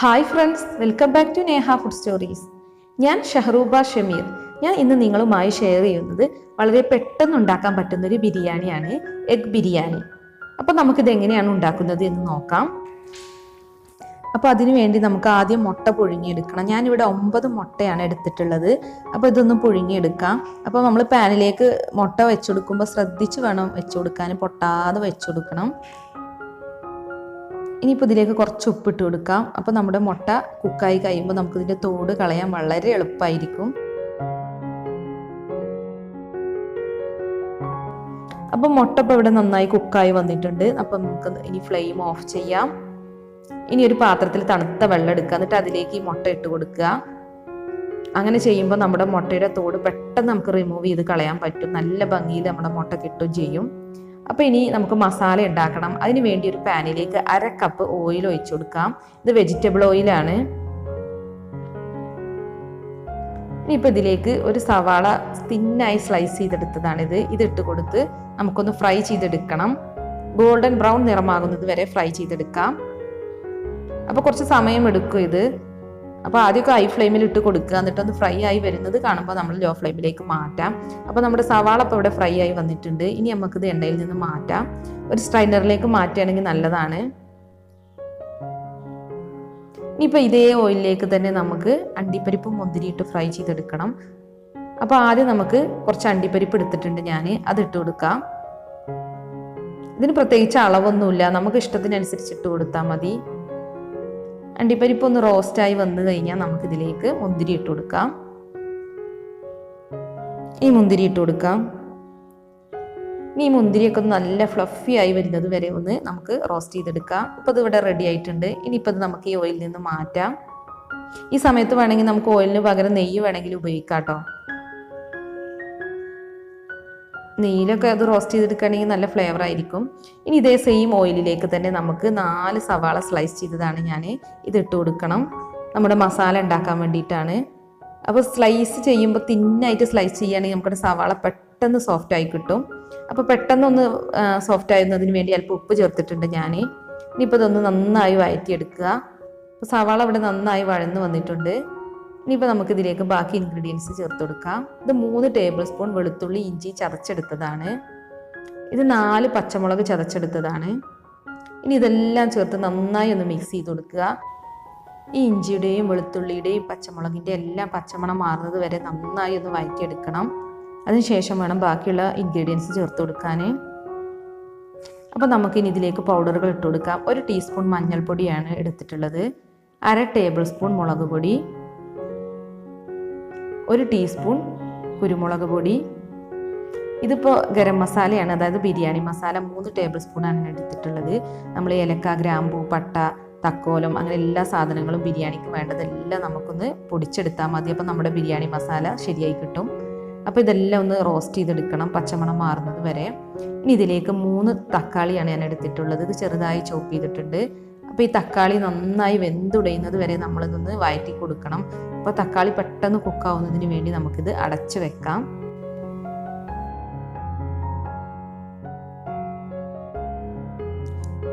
Hi friends welcome back to Neha food stories ഞാൻ ഷഹറൂബ ഷമീർ. ഞാൻ ഇന്ന് നിങ്ങളുമായി ഷെയർ ചെയ്യുന്നത് വളരെ പെട്ടെന്ന് ഉണ്ടാക്കാൻ പറ്റുന്ന ഒരു ബിരിയാണിയാണ് എഗ് ബിരിയാണി. അപ്പോൾ നമുക്കിത് എങ്ങനെയാണ് ഉണ്ടാക്കുന്നത് എന്ന് നോക്കാം. അപ്പോൾ അതിനു വേണ്ടി നമുക്ക് ആദ്യം മുട്ട പുഴുങ്ങിയെടുക്കണം. ഞാനിവിടെ ഒമ്പത് മുട്ടയാണ് എടുത്തിട്ടുള്ളത്. അപ്പോൾ ഇതൊന്ന് പുഴുങ്ങിയെടുക്കാം. അപ്പോൾ നമ്മൾ പാനിലേക്ക് മുട്ട വെച്ചെടുക്കുമ്പോൾ ശ്രദ്ധിച്ച് വേണം വെച്ചു കൊടുക്കാൻ പൊട്ടാതെ വെച്ചുകൊടുക്കണം ഇനിയിപ്പോൾ ഇതിലേക്ക് കുറച്ച് ഉപ്പിട്ട് കൊടുക്കാം. അപ്പോൾ നമ്മുടെ മുട്ട കുക്കായി കഴിയുമ്പോൾ നമുക്ക് ഇതിന്റെ തോട് കളയാൻ വളരെ എളുപ്പമായിരിക്കും അപ്പോൾ മുട്ട ഇപ്പോൾ ഇവിടെ നന്നായി കുക്കായി വന്നിട്ടുണ്ട്. അപ്പം നമുക്ക് ഇനി ഫ്ലെയിം ഓഫ് ചെയ്യാം. ഇനി ഒരു പാത്രത്തിൽ തണുത്ത വെള്ളം എടുക്കുക. എന്നിട്ട് അതിലേക്ക് ഈ മുട്ട ഇട്ട് കൊടുക്കുക. അങ്ങനെ ചെയ്യുമ്പോൾ നമ്മുടെ മുട്ടയുടെ തോട് പെട്ടെന്ന് നമുക്ക് റിമൂവ് ചെയ്ത് കളയാൻ പറ്റും. നല്ല ഭംഗിയിൽ നമ്മുടെ മുട്ട കിട്ടുകയും ചെയ്യും. അപ്പോൾ ഇനി നമുക്ക് മസാല ഉണ്ടാക്കണം. അതിന് വേണ്ടി ഒരു പാനിലേക്ക് അര കപ്പ് ഓയിൽ ഒഴിച്ചു കൊടുക്കാം. ഇത് വെജിറ്റബിൾ ഓയിലാണ് ഇനിയിപ്പോൾ ഇതിലേക്ക് ഒരു സവാള തിന്നായി സ്ലൈസ് ചെയ്തെടുത്തതാണിത്. ഇത് ഇട്ട് കൊടുത്ത് നമുക്കൊന്ന് ഫ്രൈ ചെയ്തെടുക്കണം. ഗോൾഡൻ ബ്രൗൺ നിറമാകുന്നത് വരെ ഫ്രൈ ചെയ്തെടുക്കാം. അപ്പോൾ കുറച്ച് സമയം എടുക്കും ഇത്. അപ്പോൾ ആദ്യമൊക്കെ ഹൈ ഫ്ലെയിമിൽ ഇട്ട് കൊടുക്കുക. എന്നിട്ട് ഒന്ന് ഫ്രൈ ആയി വരുന്നത് കാണുമ്പോൾ നമ്മൾ ലോ ഫ്ലെയിമിലേക്ക് മാറ്റാം. അപ്പോൾ നമ്മുടെ സവാള ഇപ്പോൾ ഇവിടെ ഫ്രൈ ആയി വന്നിട്ടുണ്ട്. ഇനി നമുക്കിത് എണ്ണയിൽ നിന്ന് മാറ്റാം. ഒരു സ്ട്രൈനറിലേക്ക് മാറ്റുകയാണെങ്കിൽ നല്ലതാണ്. ഇനിയിപ്പോൾ ഇതേ ഓയിലിലേക്ക് തന്നെ നമുക്ക് അണ്ടിപ്പരിപ്പ് മുന്തിരിയിട്ട് ഫ്രൈ ചെയ്തെടുക്കണം. അപ്പോൾ ആദ്യം നമുക്ക് കുറച്ച് അണ്ടിപ്പരിപ്പ് എടുത്തിട്ടുണ്ട് ഞാൻ അത് ഇട്ട് കൊടുക്കാം. ഇതിന് പ്രത്യേകിച്ച് അളവൊന്നുമില്ല. നമുക്ക് ഇഷ്ടത്തിനനുസരിച്ച് ഇട്ട് കൊടുത്താൽ മതി. അണ്ടിപ്പരിപ്പ് ഒന്ന് റോസ്റ്റായി വന്നു കഴിഞ്ഞാൽ നമുക്കിതിലേക്ക് മുന്തിരി ഇട്ട് കൊടുക്കാം. ഈ മുന്തിരി ഇട്ട് കൊടുക്കാം. ഈ മുന്തിരിയൊക്കെ ഒന്ന് നല്ല ഫ്ലഫി ആയി വരുന്നത് വരെ ഒന്ന് നമുക്ക് റോസ്റ്റ് ചെയ്തെടുക്കാം. ഇപ്പോൾ ഇത് ഇവിടെ റെഡി ആയിട്ടുണ്ട്. ഇനിയിപ്പോൾ ഇത് നമുക്ക് ഈ ഓയിലിൽ നിന്ന് മാറ്റാം. ഈ സമയത്ത് വേണമെങ്കിൽ നമുക്ക് ഓയിലിന് പകരം നെയ്യ് വേണമെങ്കിൽ ഉപയോഗിക്കാം കേട്ടോ. നെയ്യിലൊക്കെ അത് റോസ്റ്റ് ചെയ്തെടുക്കുകയാണെങ്കിൽ നല്ല ഫ്ലേവർ ആയിരിക്കും. ഇനി ഇതേ സെയിം ഓയിലിലേക്ക് തന്നെ നമുക്ക് നാല് സവാള സ്ലൈസ് ചെയ്തതാണ് ഞാൻ ഇതിട്ട് കൊടുക്കണം. നമ്മുടെ മസാല ഉണ്ടാക്കാൻ വേണ്ടിയിട്ടാണ്. അപ്പോൾ സ്ലൈസ് ചെയ്യുമ്പോൾ തിന്നായിട്ട് സ്ലൈസ് ചെയ്യുകയാണെങ്കിൽ നമ്മുടെ സവാള പെട്ടെന്ന് സോഫ്റ്റ് ആയി കിട്ടും. അപ്പോൾ പെട്ടെന്നൊന്ന് സോഫ്റ്റ് ആയിരുന്നതിന് വേണ്ടി അല്പം ഉപ്പ് ചേർത്തിട്ടുണ്ട് ഞാൻ. ഇനിയിപ്പോൾ ഇതൊന്ന് നന്നായി വഴറ്റിയെടുക്കുക. അപ്പോൾ സവാള അവിടെ നന്നായി വഴന്ന് വന്നിട്ടുണ്ട്. ഇനിയിപ്പോൾ നമുക്ക് ഇതിലേക്ക് ബാക്കി ഇൻഗ്രീഡിയൻസ് ചേർത്ത് കൊടുക്കാം. ഇത് മൂന്ന് ടേബിൾ സ്പൂൺ വെളുത്തുള്ളി ഇഞ്ചി ചതച്ചെടുത്തതാണ്. ഇത് നാല് പച്ചമുളക് ചതച്ചെടുത്തതാണ്. ഇനി ഇതെല്ലാം ചേർത്ത് നന്നായി ഒന്ന് മിക്സ് ചെയ്ത് കൊടുക്കുക. ഈ ഇഞ്ചിയുടെയും വെളുത്തുള്ളിയുടെയും പച്ചമുളകിന്റെ എല്ലാം പച്ചമണം മാറുന്നത് വരെ നന്നായി ഒന്ന് വഴറ്റിയെടുക്കണം. അതിനുശേഷം വേണം ബാക്കിയുള്ള ഇൻഗ്രീഡിയൻസ് ചേർത്ത് കൊടുക്കാൻ. അപ്പോൾ നമുക്കിനി ഇതിലേക്ക് പൗഡറുകൾ ഇട്ട് കൊടുക്കാം. ഒരു ടീസ്പൂൺ മഞ്ഞൾപ്പൊടിയാണ് എടുത്തിട്ടുള്ളത്. അര ടേബിൾ സ്പൂൺ മുളക് പൊടി. ഒരു ടീസ്പൂൺ കുരുമുളക് പൊടി. ഇതിപ്പോൾ ഗരം മസാലയാണ് അതായത് ബിരിയാണി മസാല മൂന്ന് ടേബിൾ സ്പൂണാണ് എടുത്തിട്ടുള്ളത്. നമ്മൾ ഏലക്ക ഗ്രാമ്പൂ പട്ട തക്കോലം അങ്ങനെ എല്ലാ സാധനങ്ങളും ബിരിയാണിക്ക് വേണ്ടതെല്ലാം നമുക്കൊന്ന് പൊടിച്ചെടുത്താൽ മതി. അപ്പോൾ നമ്മുടെ ബിരിയാണി മസാല ശരിയായി കിട്ടും. അപ്പോൾ ഇതെല്ലാം ഒന്ന് റോസ്റ്റ് ചെയ്തെടുക്കണം പച്ചമണം മാറുന്നത് വരെ. ഇനി ഇതിലേക്ക് മൂന്ന് തക്കാളിയാണ് ഞാൻ എടുത്തിട്ടുള്ളത്. ഇത് ചെറുതായി ചോപ്പ് ചെയ്തിട്ടുണ്ട്. അപ്പോൾ ഈ തക്കാളി നന്നായി വെന്തുടയുന്നത് വരെ നമ്മളിതൊന്ന് വഴറ്റി കൊടുക്കണം അപ്പോൾ തക്കാളി പെട്ടെന്ന് കുക്കാവുന്നതിന് വേണ്ടി നമുക്കിത് അടച്ചു വെക്കാം.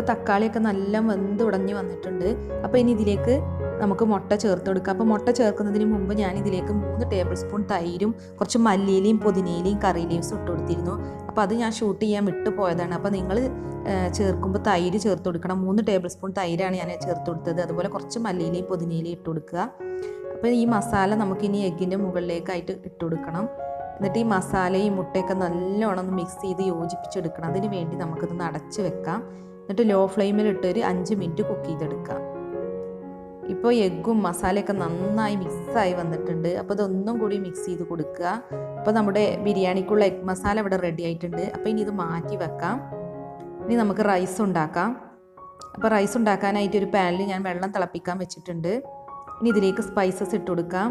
ഇപ്പോൾ തക്കാളിയൊക്കെ നല്ല വെന്ത് ഉടഞ്ഞു വന്നിട്ടുണ്ട്. അപ്പോൾ ഇനി ഇതിലേക്ക് നമുക്ക് മുട്ട ചേർത്ത് കൊടുക്കാം. അപ്പോൾ മുട്ട ചേർക്കുന്നതിന് മുമ്പ് ഞാൻ ഇതിലേക്ക് മൂന്ന് ടേബിൾ സ്പൂൺ തൈരും കുറച്ച് മല്ലിയിലയും പുതിനയിലയും കറി ലീവ്സും ഇട്ട് കൊടുത്തിരുന്നു. അപ്പോൾ അത് ഞാൻ ഷൂട്ട് ചെയ്യാൻ വിട്ടു പോയതാണ്. അപ്പോൾ നിങ്ങൾ ചേർക്കുമ്പോൾ തൈര് ചേർത്ത് കൊടുക്കണം. മൂന്ന് ടേബിൾ സ്പൂൺ തൈരാണ് ഞാൻ ചേർത്ത് കൊടുത്തത്. അതുപോലെ കുറച്ച് മല്ലിയിലയും പുതിനയിലയും ഇട്ട് കൊടുക്കുക. അപ്പോൾ ഈ മസാല നമുക്കിനി എഗ്ഗിന്റെ മുകളിലേക്കായിട്ട് ഇട്ട് കൊടുക്കണം. എന്നിട്ട് ഈ മസാലയും മുട്ടയൊക്കെ നല്ലോണം ഒന്ന് മിക്സ് ചെയ്ത് യോജിപ്പിച്ചെടുക്കണം. അതിന് വേണ്ടി നമുക്കിതൊന്ന് അടച്ച് വെക്കാം. എന്നിട്ട് ലോ ഫ്ലെയിമിൽ ഇട്ട് ഒരു അഞ്ച് മിനിറ്റ് കുക്ക് ചെയ്തെടുക്കാം ഇപ്പോൾ എഗ്ഗും മസാലയൊക്കെ നന്നായി മിക്സായി വന്നിട്ടുണ്ട്. അപ്പോൾ ഇതൊന്നും കൂടി മിക്സ് ചെയ്ത് കൊടുക്കുക. അപ്പോൾ നമ്മുടെ ബിരിയാണിക്കുള്ള എഗ് മസാല ഇവിടെ റെഡി ആയിട്ടുണ്ട്. അപ്പോൾ ഇനി ഇത് മാറ്റി വെക്കാം. ഇനി നമുക്ക് റൈസ് ഉണ്ടാക്കാം. അപ്പോൾ റൈസ് ഉണ്ടാക്കാനായിട്ട് ഒരു പാനിൽ ഞാൻ വെള്ളം തിളപ്പിക്കാൻ വെച്ചിട്ടുണ്ട്. ഇനി ഇതിലേക്ക് സ്പൈസസ് ഇട്ട് കൊടുക്കാം.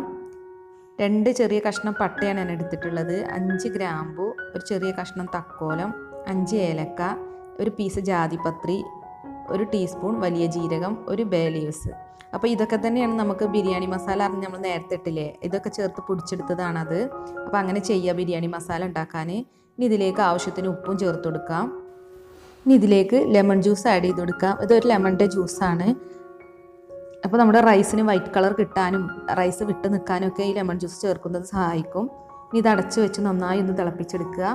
രണ്ട് ചെറിയ കഷ്ണം പട്ടയാണ് ഞാൻ എടുത്തിട്ടുള്ളത്. അഞ്ച് ഗ്രാമ്പു ഒരു ചെറിയ കഷ്ണം തക്കോലം അഞ്ച് ഏലക്ക ഒരു പീസ് ജാതിപത്രി ഒരു ടീസ്പൂൺ വലിയ ജീരകം ഒരു ബേ ലീവ്സ് അപ്പോൾ ഇതൊക്കെ തന്നെയാണ് നമുക്ക് ബിരിയാണി മസാല അറിഞ്ഞ് നമ്മൾ നേരത്തെ ഇട്ടില്ലേ? ഇതൊക്കെ ചേർത്ത് പൊടിച്ചെടുത്തതാണത്. അപ്പോൾ അങ്ങനെ ചെയ്യുക ബിരിയാണി മസാല ഉണ്ടാക്കാൻ ഇനി ഇതിലേക്ക് ആവശ്യത്തിന് ഉപ്പും ചേർത്ത് കൊടുക്കാം. ഇനി ഇതിലേക്ക് ലെമൺ ജ്യൂസ് ആഡ് ചെയ്ത് കൊടുക്കാം. ഇതൊരു ലെമണിന്റെ ജ്യൂസാണ് അപ്പോൾ നമ്മുടെ റൈസിന് വൈറ്റ് കളർ കിട്ടാനും റൈസ് വിട്ട് നിൽക്കാനും ഒക്കെ ഈ ലെമൺ ജ്യൂസ് ചേർക്കുന്നത് സഹായിക്കും. ഇനി ഇത് അടച്ച് വെച്ച് നന്നായി ഒന്ന് തിളപ്പിച്ചെടുക്കുക.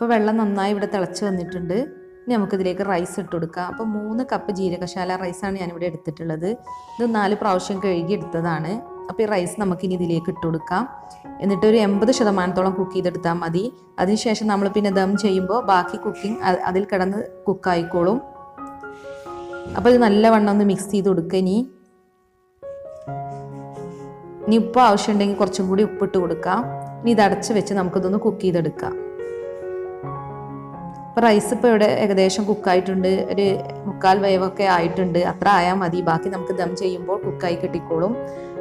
അപ്പോൾ വെള്ളം നന്നായി ഇവിടെ തിളച്ച് വന്നിട്ടുണ്ട്. ഇനി നമുക്കിതിലേക്ക് റൈസ് ഇട്ട് കൊടുക്കാം. അപ്പോൾ മൂന്ന് കപ്പ് ജീരകശാല റൈസാണ് ഞാനിവിടെ എടുത്തിട്ടുള്ളത്. ഇത് നാല് പ്രാവശ്യം കഴുകി എടുത്തതാണ്. അപ്പോൾ ഈ റൈസ് നമുക്കിനി ഇതിലേക്ക് ഇട്ട് കൊടുക്കാം. എന്നിട്ട് ഒരു എൺപത് ശതമാനത്തോളം കുക്ക് ചെയ്തെടുത്താൽ മതി. അതിനുശേഷം നമ്മൾ പിന്നെ ദം ചെയ്യുമ്പോൾ ബാക്കി കുക്കിംഗ് അതിൽ കിടന്ന് കുക്കായിക്കോളും അപ്പോൾ ഇത് നല്ലവണ്ണം ഒന്ന് മിക്സ് ചെയ്ത് കൊടുക്കുക ഇനി. ഇനി ഉപ്പ് ആവശ്യമുണ്ടെങ്കിൽ കുറച്ചും കൂടി ഉപ്പിട്ട് കൊടുക്കാം. ഇനി ഇത് അടച്ച് വെച്ച് നമുക്കിതൊന്ന് കുക്ക് ചെയ്തെടുക്കാം. അപ്പോൾ റൈസ് ഇപ്പോൾ ഇവിടെ ഏകദേശം കുക്കായിട്ടുണ്ട് ഒരു മുക്കാൽ വേവൊക്കെ ആയിട്ടുണ്ട്. അത്ര ആയാൽ മതി. ബാക്കി നമുക്ക് ദം ചെയ്യുമ്പോൾ കുക്കായി കിട്ടിക്കോളും.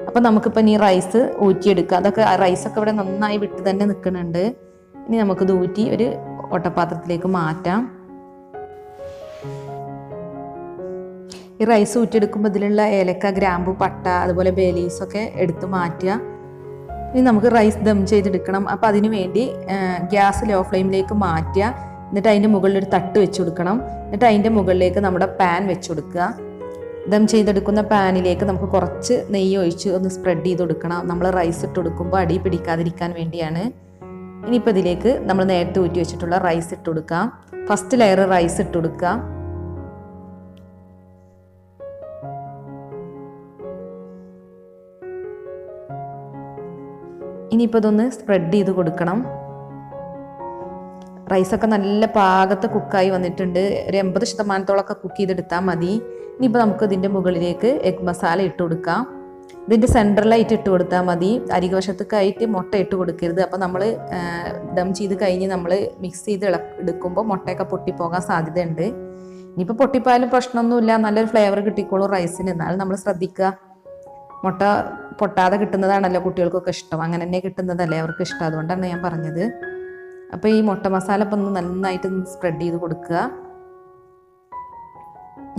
അപ്പോൾ നമുക്കിപ്പോൾ ഇനി റൈസ് ഊറ്റിയെടുക്കുക അതൊക്കെ റൈസൊക്കെ ഇവിടെ നന്നായി വിട്ട് തന്നെ നിൽക്കുന്നുണ്ട്. ഇനി നമുക്കിത് ഊറ്റി ഒരു ഓട്ടപാത്രത്തിലേക്ക് മാറ്റാം. ഈ റൈസ് ഊറ്റിയെടുക്കുമ്പോൾ ഇതിലുള്ള ഏലക്ക ഗ്രാമ്പു പട്ട അതുപോലെ ബേലീസൊക്കെ എടുത്ത് മാറ്റുക. ഇനി നമുക്ക് റൈസ് ദം ചെയ്തെടുക്കണം. അപ്പോൾ അതിന് വേണ്ടി ഗ്യാസ് ലോ ഫ്ലെയിമിലേക്ക് മാറ്റുക. എന്നിട്ട് അതിന്റെ മുകളിൽ ഒരു തട്ട് വെച്ച് കൊടുക്കണം. എന്നിട്ട് അതിന്റെ മുകളിലേക്ക് നമ്മുടെ പാൻ വെച്ച് കൊടുക്കുക. ദം ചെയ്തെടുക്കുന്ന പാനിലേക്ക് നമുക്ക് കുറച്ച് നെയ്യ് ഒഴിച്ച് ഒന്ന് സ്പ്രെഡ് ചെയ്ത് കൊടുക്കണം. നമ്മൾ റൈസ് ഇട്ട് കൊടുക്കുമ്പോൾ അടി പിടിക്കാതിരിക്കാൻ വേണ്ടിയാണ്. ഇനിയിപ്പോൾ ഇതിലേക്ക് നമ്മൾ നേരത്തെ ഊറ്റി വെച്ചിട്ടുള്ള റൈസ് ഇട്ട് കൊടുക്കാം ഫസ്റ്റ് ലെയർ റൈസ് ഇട്ട് കൊടുക്കുക. ഇനിയിപ്പോൾ ഇതൊന്ന് സ്പ്രെഡ് ചെയ്ത് കൊടുക്കണം. റൈസൊക്കെ നല്ല പാകത്ത് കുക്കായി വന്നിട്ടുണ്ട്. ഒരു എൺപത് ശതമാനത്തോളമൊക്കെ കുക്ക് ചെയ്തെടുത്താൽ മതി. ഇനിയിപ്പോൾ നമുക്ക് ഇതിന്റെ മുകളിലേക്ക് എഗ് മസാല ഇട്ട് കൊടുക്കാം. ഇതിന്റെ സെൻട്രലായിട്ട് ഇട്ട് കൊടുത്താൽ മതി. അരികവശത്തേക്കായിട്ട് മുട്ട ഇട്ട് കൊടുക്കരുത്. അപ്പോൾ നമ്മൾ ഡം ചെയ്ത് കഴിഞ്ഞ് നമ്മൾ മിക്സ് ചെയ്ത് ഇള എടുക്കുമ്പോൾ മുട്ടയൊക്കെ പൊട്ടിപ്പോകാൻ സാധ്യതയുണ്ട്. ഇനിയിപ്പോൾ പൊട്ടിപ്പോയാലും പ്രശ്നമൊന്നുമില്ല. നല്ലൊരു ഫ്ലേവർ കിട്ടിക്കോളും റൈസിന്. എന്നാലും നമ്മൾ ശ്രദ്ധിക്കുക മുട്ട പൊട്ടാതെ കിട്ടുന്നതാണല്ലോ കുട്ടികൾക്കൊക്കെ ഇഷ്ടം. അങ്ങനെ തന്നെ കിട്ടുന്നതല്ലേ അവർക്ക് ഇഷ്ടം. അതുകൊണ്ടാണ് ഞാൻ പറഞ്ഞത്. അപ്പോൾ ഈ മുട്ട മസാല ഇപ്പം ഒന്ന് നന്നായിട്ട് സ്പ്രെഡ് ചെയ്ത് കൊടുക്കുക.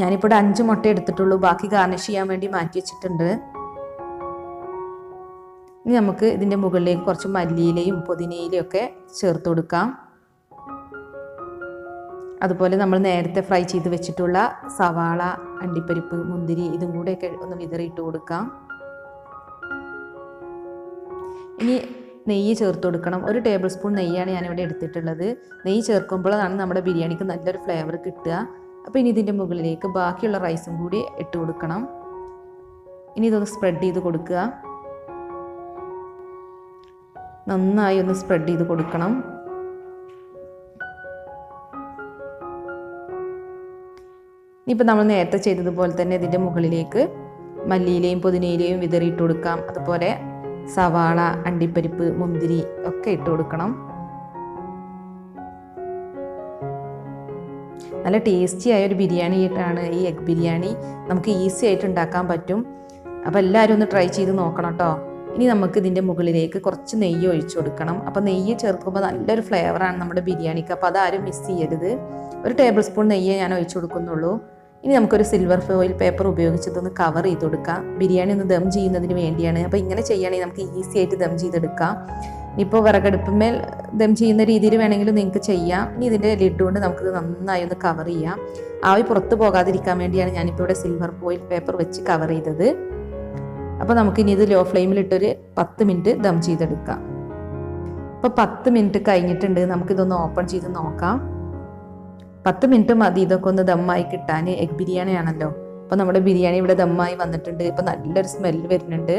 ഞാനിപ്പോൾ ഇവിടെ അഞ്ച് മുട്ട എടുത്തിട്ടുള്ളൂ. ബാക്കി ഗാർണിഷ് ചെയ്യാൻ വേണ്ടി മാറ്റി വെച്ചിട്ടുണ്ട്. ഇനി നമുക്ക് ഇതിന്റെ മുകളിലേക്ക് കുറച്ച് മല്ലിയിലയും പുതിനയിലയും ഒക്കെ ചേർത്ത് കൊടുക്കാം. അതുപോലെ നമ്മൾ നേരത്തെ ഫ്രൈ ചെയ്ത് വെച്ചിട്ടുള്ള സവാള അണ്ടിപ്പരിപ്പ് മുന്തിരി ഇതും കൂടെയൊക്കെ ഒന്ന് വിതറിയിട്ട് കൊടുക്കാം. ഇനി നെയ്യ് ചേർത്ത് കൊടുക്കണം. ഒരു ടേബിൾ സ്പൂൺ നെയ്യാണ് ഞാനിവിടെ എടുത്തിട്ടുള്ളത്. നെയ്യ് ചേർക്കുമ്പോഴാണ് നമ്മുടെ ബിരിയാണിക്ക് നല്ലൊരു ഫ്ലേവർ കിട്ടുക. അപ്പോൾ ഇനി ഇതിന്റെ മുകളിലേക്ക് ബാക്കിയുള്ള റൈസും കൂടി ഇട്ട് കൊടുക്കണം. ഇനി ഇതൊന്ന് സ്പ്രെഡ് ചെയ്ത് കൊടുക്കുക. നന്നായി ഒന്ന് സ്പ്രെഡ് ചെയ്ത് കൊടുക്കണം. ഇനിയിപ്പോൾ നമ്മൾ നേരത്തെ ചെയ്തതുപോലെ തന്നെ ഇതിന്റെ മുകളിലേക്ക് മല്ലിയിലെയും പുതിനയിലെയും വിതറിയിട്ട് കൊടുക്കാം. അതുപോലെ സവാള അണ്ടിപ്പരിപ്പ് മുന്തിരി ഒക്കെ ഇട്ട് കൊടുക്കണം. നല്ല ടേസ്റ്റി ആയ ഒരു ബിരിയാണി ആയിട്ടാണ് ഈ എഗ് ബിരിയാണി നമുക്ക് ഈസി ആയിട്ട് ഉണ്ടാക്കാൻ പറ്റും. അപ്പോൾ എല്ലാവരും ഒന്ന് ട്രൈ ചെയ്ത് നോക്കണം കേട്ടോ ഇനി നമുക്ക് ഇതിന്റെ മുകളിലേക്ക് കുറച്ച് നെയ്യ് ഒഴിച്ചു കൊടുക്കണം. അപ്പോൾ നെയ്യ് ചേർക്കുമ്പോൾ നല്ലൊരു ഫ്ലേവറാണ് നമ്മുടെ ബിരിയാണിക്ക്. അപ്പോൾ അതാരും മിസ് ചെയ്യരുത്. ഒരു ടേബിൾ സ്പൂൺ നെയ്യേ ഞാൻ ഒഴിച്ചു കൊടുക്കുന്നുള്ളൂ. ഇനി നമുക്കൊരു സിൽവർ ഫോയിൽ പേപ്പർ ഉപയോഗിച്ച് ഇതൊന്ന് കവർ ചെയ്ത് കൊടുക്കാം. ബിരിയാണി ഒന്ന് ദം ചെയ്യുന്നതിന് വേണ്ടിയാണ്. അപ്പോൾ ഇങ്ങനെ ചെയ്യുകയാണെങ്കിൽ നമുക്ക് ഈസി ആയിട്ട് ദം ചെയ്തെടുക്കാം. ഇപ്പോൾ വിറകടുപ്പമേൽ ദം ചെയ്യുന്ന രീതിയിൽ വേണമെങ്കിലും നിങ്ങൾക്ക് ചെയ്യാം. ഇനി ഇതിന്റെ ലിഡ് കൊണ്ട് നമുക്കിത് നന്നായി ഒന്ന് കവർ ചെയ്യാം. ആവി പുറത്ത് പോകാതിരിക്കാൻ വേണ്ടിയാണ് ഞാനിപ്പോൾ ഇവിടെ സിൽവർ ഫോയിൽ പേപ്പർ വെച്ച് കവർ ചെയ്തത്. അപ്പോൾ നമുക്കിനി ഇത് ലോ ഫ്ലെയിമിലിട്ടൊരു പത്ത് മിനിറ്റ് ദം ചെയ്തെടുക്കാം. അപ്പോൾ പത്ത് മിനിറ്റ് കഴിഞ്ഞിട്ടുണ്ട്. നമുക്കിതൊന്ന് ഓപ്പൺ ചെയ്ത് നോക്കാം. പത്ത് മിനിറ്റ് മതി ഇതൊക്കെ ഒന്ന് ദമ്മായി കിട്ടാൻ. എഗ് ബിരിയാണി ആണല്ലോ. അപ്പോൾ നമ്മുടെ ബിരിയാണി ഇവിടെ ദമ്മായി വന്നിട്ടുണ്ട്. ഇപ്പോൾ നല്ലൊരു സ്മെല്ല് വരുന്നുണ്ട്.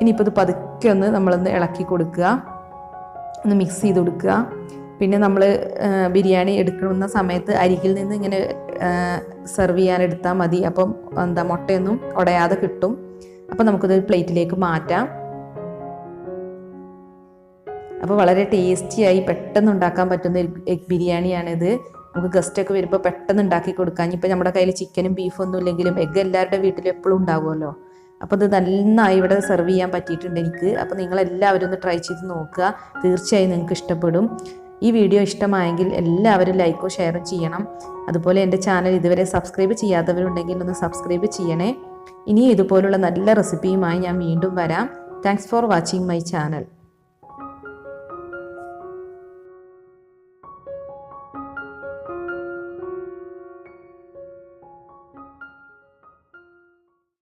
ഇനിയിപ്പോൾ ഇത് പതുക്കെ ഒന്ന് നമ്മളൊന്ന് ഇളക്കി കൊടുക്കുക. ഒന്ന് മിക്സ് ചെയ്ത് കൊടുക്കുക. പിന്നെ നമ്മൾ ബിരിയാണി എടുക്കുന്ന സമയത്ത് അരികിൽ നിന്ന് ഇങ്ങനെ സെർവ് ചെയ്യാൻ എടുത്താൽ മതി. അപ്പം എന്താ മുട്ടയൊന്നും ഉടയാതെ കിട്ടും. അപ്പം നമുക്കിത് പ്ലേറ്റിലേക്ക് മാറ്റാം. അപ്പോൾ വളരെ ടേസ്റ്റിയായി പെട്ടെന്ന് ഉണ്ടാക്കാൻ പറ്റുന്ന എഗ് ബിരിയാണിയാണിത്. നമുക്ക് ഗസ്റ്റൊക്കെ വരുമ്പോൾ പെട്ടെന്ന് ഉണ്ടാക്കി കൊടുക്കാം. ഇനിയിപ്പോൾ നമ്മുടെ കയ്യിൽ ചിക്കനും ബീഫും ഒന്നും ഇല്ലെങ്കിലും എഗ് എല്ലാവരുടെ വീട്ടിലും എപ്പോഴും ഉണ്ടാവുമല്ലോ. അപ്പോൾ ഇത് നന്നായി ഇവിടെ സെർവ് ചെയ്യാൻ പറ്റിയിട്ടുണ്ട് എനിക്ക്. അപ്പോൾ നിങ്ങളെല്ലാവരും ഒന്ന് ട്രൈ ചെയ്ത് നോക്കുക. തീർച്ചയായും നിങ്ങൾക്ക് ഇഷ്ടപ്പെടും. ഈ വീഡിയോ ഇഷ്ടമായെങ്കിൽ എല്ലാവരും ലൈക്കോ ഷെയറും ചെയ്യണം. അതുപോലെ എന്റെ ചാനൽ ഇതുവരെ സബ്സ്ക്രൈബ് ചെയ്യാത്തവരുണ്ടെങ്കിൽ ഒന്ന് സബ്സ്ക്രൈബ് ചെയ്യണേ. ഇനിയും ഇതുപോലുള്ള നല്ല റെസിപ്പിയുമായി ഞാൻ വീണ്ടും വരാം. Thanks for watching my channel